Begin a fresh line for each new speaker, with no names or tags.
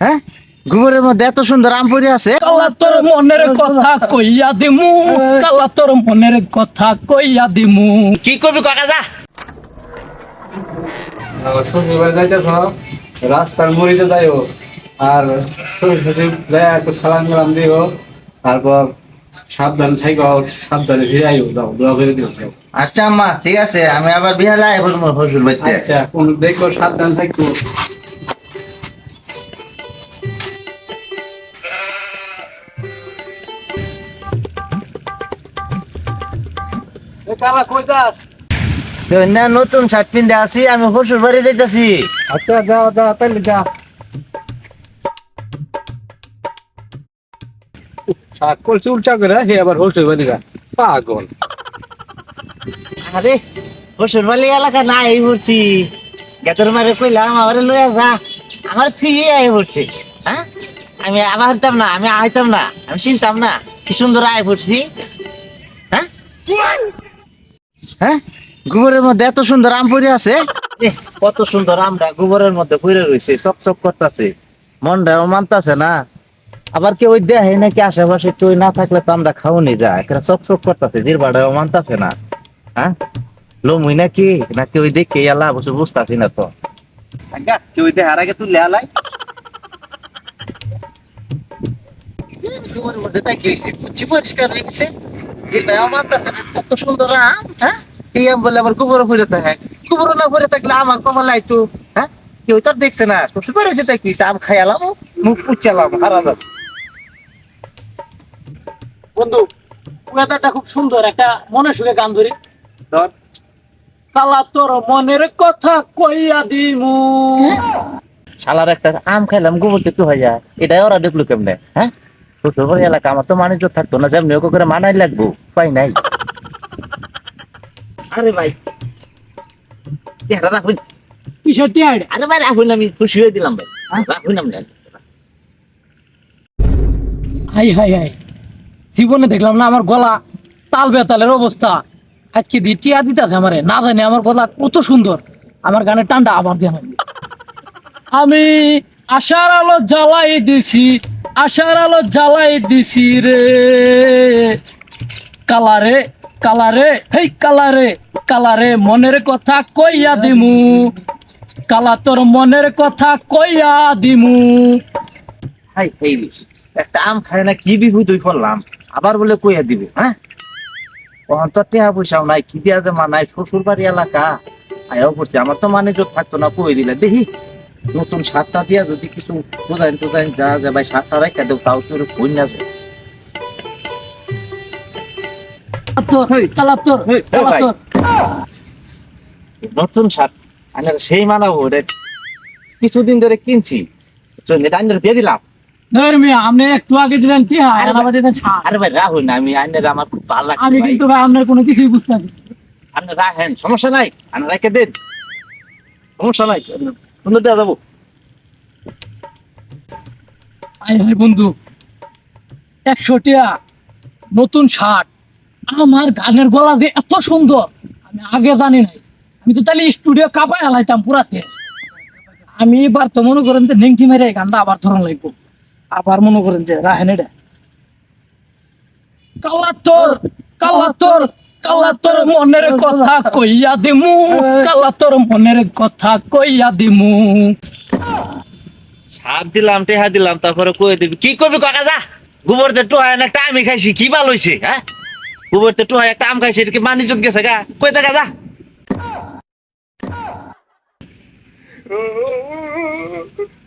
হ্যাঁ? ঘুমরের মধ্যে এত সুন্দর আম পড়ে আছে।
কালা তোর মনের কথা কইয়া দিমু কালা তোর মনের কথা কইয়া দিমু।
কি করবি কাকা যা।
শনিবার যাইতেছ রাস্তার মরিতে যাইও আর শ্বশুর একটু সালাম কালাম দিও তারপর সাবধান থাইকো সাবধানে ফিরে আইও দোয়া করে দিও
আচ্ছা আম্মা ঠিক আছে আমি আবার বিহালে আই বলব হজুর বাড়িতে।
আচ্ছা কোন দেখো সাবধান থাইকো। কালা কই যাস?
না নতুন শার্ট পিনতে আসি আমি হসুর বাড়ি যাইতাছি।
আচ্ছা যাও যাও তাহলে যা। শাক করছে উল্টা করে হে আবার বাদিকা পাগল।
আরে হসুর বাড়ি এলাকা না এই পড়ছি গেতর মারে কইলাম আমার লইয়া যা। আমার থুই আই পড়ছে হ্যাঁ? আমি আবার হইতাম না আমি আইতাম না আমি চিনতাম না। কি সুন্দর আয় পড়ছি হ্যাঁ? গোবরের মধ্যে এত সুন্দর আম পড়ে আছে। কত সুন্দর আমটা গোবরের মধ্যে পড়ে রয়েছে, চক চক করতেছে। মনটাও মানতাছে না। আবার কেউ দেখে নাকি আশেপাশে কেউ না থাকলে তো আমরা খাওনি যায় একটা চক চক করতেছে, জিরবাটাও মানতাছে না। হ্যাঁ? লমুই নাকি নাকি ওই দেখে এলা বসে বুঝতাছি না তো। কেউ দেখার আগে তুই লেলাই গোবরের মধ্যে তাই কি হয়েছে পরিষ্কার হয়ে সুন্দর আম হ্যাঁ? এই আম বলে আবার গোবর ভরে থাকে গোবর না ভরে থাকলে আমার কমাল আইতো হ্যাঁ? কেউ তো আর দেখছে না। শ্বশুর বাড়ি হয়েছে তাই কি আম খাইয়ালাম মুখ পুচালাম হারা যাবে।
বন্ধু ওয়েদারটা খুব সুন্দর একটা মনে সুখে গান ধরি।
ধর।
কালা তোর মনের কথা কইয়া দিমু।
শালার একটা আম খাইলাম গোবর একটু হয়ে যায় এটাই ওরা দেখল কেমনে হ্যাঁ? এলাকা আমার তো মানুষ থাকতো না যেমনি ওকে করে মানাই লাগবো পাই নাই। আরে ভাই রাখুন
কিসের টিয়ার
আরে ভাই রাখুন আমি খুশি হয়ে দিলাম ভাই। রাখুন আমি
হাই হাই হাই। জীবনে দেখলাম না আমার গলা তাল বেতালের অবস্থা। আজকে দিয়ে টিয়া দিতেছে আমারে না জানি আমার গলা কত সুন্দর। আমার গানের টানটা আবার দেন আমি আশার আলো জ্বালাই দিছি আশার আলো জ্বালাই দিছি রে। কালারে কালারে, হেই কালারে কালারে মনের কথা কইয়া দিমু। কালা তোর মনের কথা কইয়া দিমু।
হাই এই একটা আম খায় না, কি বিহু তুই করলাম আবার বলে কইয়া দিব হ্যাঁ? তখন তো টেহা পয়সাও নাই, কি দিয়া যে মানাই শ্বশুর বাড়ি এলাকা। আয়াও করছে, আমার তো মানে থাকতো না, কই দিলে? দেখি। নতুন সাতটা দিয়া যদি কিছু বোঝাইন টোজাইন যা যে ভাই সাতটা রেখে দেব তাও তোর কই না যে।
তোর কালা তোর কালা
ভাই।
তোর।
নতুন আমি সেই মানাবো কিছুদিন ধরে কিনছি। এটা আইনের দিয়ে দিলাম।
আপনি একটু আগে দিলেন কি
আরে ভাই রাহুল না আমি আইনের আমার খুব ভালো লাগে
আমি কিন্তু ভাই আপনার কোনো কিছুই।
আপনি রাখেন সমস্যা নাই আমি রেখে দেন। সমস্যা নাই। যাব।
বন্ধু। একশো টিয়া নতুন শার্ট। আমার গানের গলা এত সুন্দর, আমি আগে জানি নাই। আমি তো তাহলে স্টুডিও কাপায় হালাইতাম পুরাতে। আমি এবার তো মনে করেন যে নেংটি মেরে গানটা আবার ধরন লাগবো। আবার মনে করেন যে রাহেন এটা। কালা তোর। কালা তোর মনের কথা কইয়া দিমু কালা তোর মনের কথা কইয়া দিমু।
হাত দিলাম টেহা দিলাম তারপরে কয়ে দিবি কি করবি কাকা যা? গোবর তে টোহায় একটা আমি খাইছি কি ভালো হইছে হ্যাঁ গোবর তে টোহায় একটা আম খাইছি কি মানি যোগ গেছে গা? কই দেখা যা।